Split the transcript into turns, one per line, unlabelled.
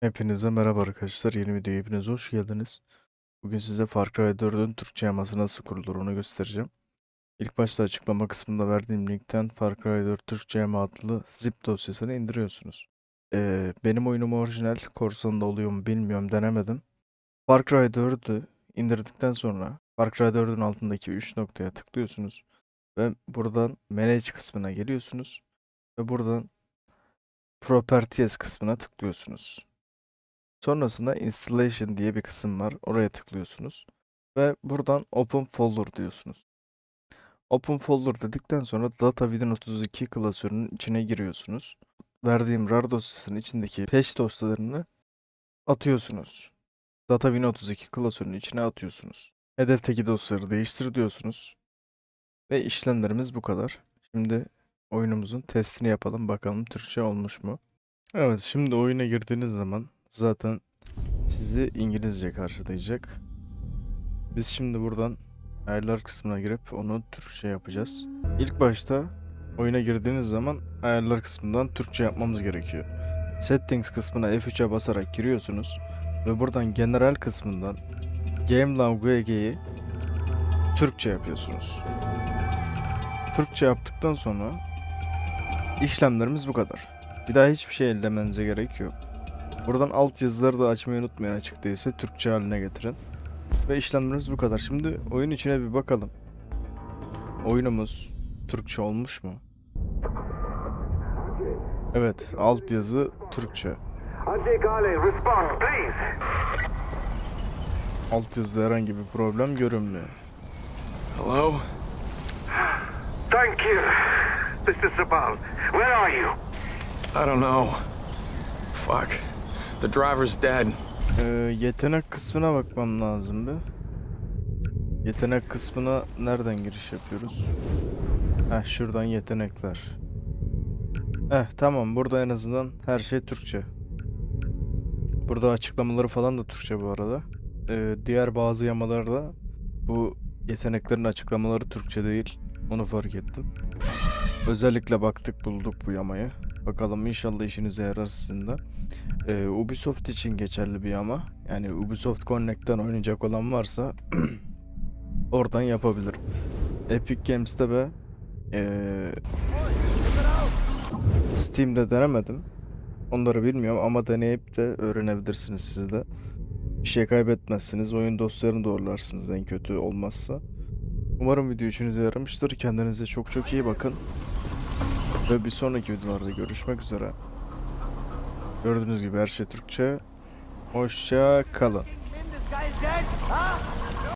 Hepinize merhaba arkadaşlar. Yeni videoya hepiniz hoş geldiniz. Bugün size Far Cry 4'ün Türkçe yaması nasıl kurulur onu göstereceğim. İlk başta açıklama kısmında verdiğim linkten Far Cry 4 Türkçe yama adlı zip dosyasını indiriyorsunuz. Ee, benim oyunum orijinal. Korsan'da oluyor mu bilmiyorum denemedim. Far Cry 4'ü indirdikten sonra Far Cry 4'ün altındaki 3 noktaya tıklıyorsunuz. Ve buradan Manage kısmına geliyorsunuz. Ve buradan Properties kısmına tıklıyorsunuz. Sonrasında installation diye bir kısım var. Oraya tıklıyorsunuz. Ve buradan open folder diyorsunuz. Open folder dedikten sonra data within 32 klasörünün içine giriyorsunuz. Verdiğim rar dosyasının içindeki patch dosyalarını atıyorsunuz. Data win 32 klasörünün içine atıyorsunuz. Hedefteki dosyaları değiştir diyorsunuz. Ve işlemlerimiz bu kadar. Şimdi oyunumuzun testini yapalım bakalım Türkçe olmuş mu? Evet şimdi oyuna girdiğiniz zaman zaten sizi İngilizce karşılayacak. Biz şimdi buradan ayarlar kısmına girip onu Türkçe yapacağız. İlk başta oyuna girdiğiniz zaman ayarlar kısmından Türkçe yapmamız gerekiyor. Settings kısmına F3'e basarak giriyorsunuz ve buradan general kısmından Game Language'i Türkçe yapıyorsunuz. Türkçe yaptıktan sonra işlemlerimiz bu kadar. Bir daha hiçbir şey ellemenize gerek yok. Buradan alt yazıları da açmayı unutmayın açık değilse Türkçe haline getirin. Ve işlemlerimiz bu kadar. Şimdi oyun içine bir bakalım. Oyunumuz Türkçe olmuş mu? Evet, alt yazı Türkçe.
Ajay Kale, response, please.
Alt yazıda herhangi bir problem görünmüyor.
Hello?
Thank you. This is Sabal. Where are you?
I don't know. Fuck. The driver's dead.
Ee, yetenek kısmına bakmam lazım bir. Yetenek kısmına nereden giriş yapıyoruz? Heh şuradan yetenekler. Heh tamam burada en azından her şey Türkçe. Burada açıklamaları falan da Türkçe bu arada. Ee, diğer bazı yamalarda bu yeteneklerin açıklamaları Türkçe değil. Onu fark ettim. Özellikle baktık bulduk bu yamayı. Bakalım inşallah işinize yarar sizin de. Ee, Ubisoft için geçerli bir yama. Yani Ubisoft Connect'ten oynayacak olan varsa oradan yapabilir. Epic Games'te ve ee, Steam'de denemedim. Onları bilmiyorum ama deneyip de öğrenebilirsiniz siz de. Bir şey kaybetmezsiniz. Oyun dosyalarını doğrularsınız en kötü olmazsa. Umarım video işinize yaramıştır. Kendinize çok çok iyi bakın. Ve bir sonraki videolarda görüşmek üzere. Gördüğünüz gibi her şey Türkçe. Hoşça kalın.